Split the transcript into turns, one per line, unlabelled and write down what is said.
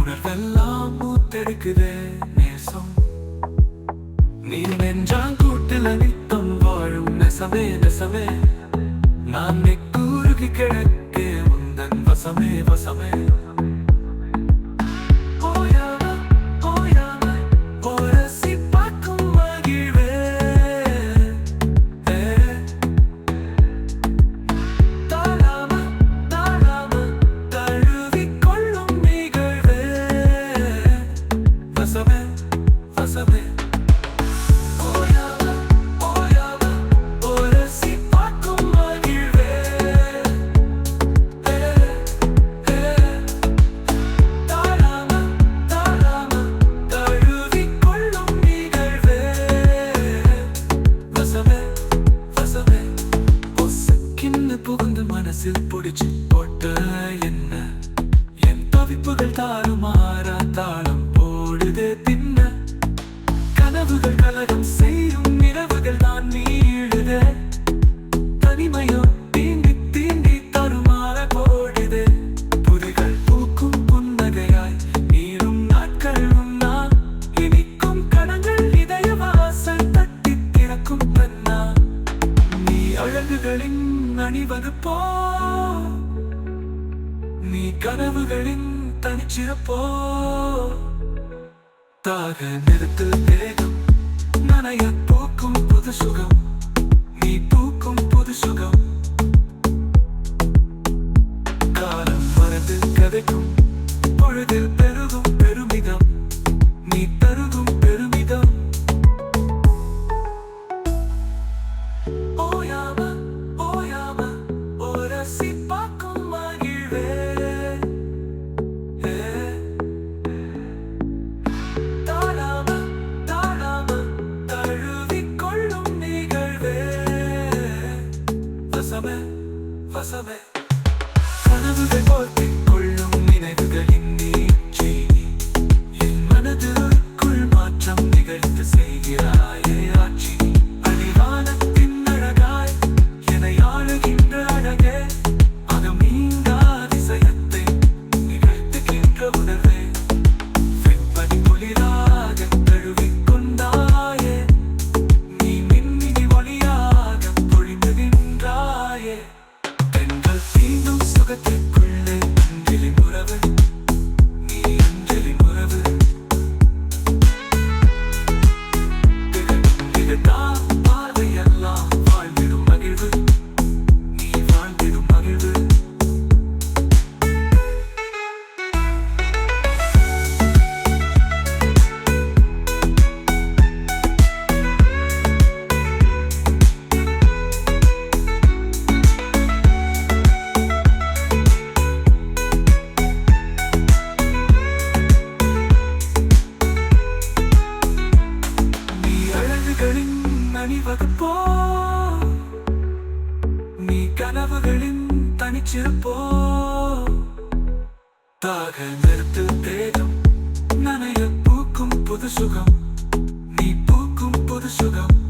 உணர்வெல்லாம் மூத்தெடுக்குது நேசம். நீ நெஞ்சாங் கூட்டில் நித்தம் வாழும் நெசமே நெசமே நான் நெக்கூருகி கிழக்கே உந்தன் வசமே வசமே. மனசில் பிடிச்சு போட்ட என்ன? என் தவிப்புகள் தாறுமாறா தாளம் போடுதே தின்ன. கனவுகள் கலகம் செய்யும் இரவுகள் நான் நீழுத தனிமையோ தீண்டி தீண்டி தருமாற போடுதே. புதிகள் பூக்கும் புன்னகையாய் நீரும் நாட்கள் உண்ணா இனிக்கும் கணங்கள் இதய வாசல் தட்டி திறக்கும் பெண்ணா. நீ அழகுகளின் அணிவது போ நீ கனவுகளின் தனிச்சிறப்போ. தாக நிறுத்து வேகம் நனைய பூக்கும் புது சுகம். நீ பூக்கும் புது சுகம். காலம் மறந்து கதைக்கும் பொழுதில் பெருகும் பெருமிதம். நீ தருகும் பெருமிதம். வசமே வசமே. கனவுகள் போர்த்திக் கொள்ளும் நினைவுகளின் நீட்சி. என் மனதிற்குள் மாற்றம் நிகழ்த்து செய்கிறாயே ஆட்சி. அடிவானத்தின் அழகாய் என்னை ஆளுகின்ற அழகே. அது மீண்ட அதிசயத்தை நிகழ்த்துகின்ற உணர்வே. வகுப்போ நீ கனவுகளின் தனிச்சிருப்போ. தாக நிறுத்து தேகம் நனைய பூக்கும் புது சுகம். நீ பூக்கும் புது சுகம்.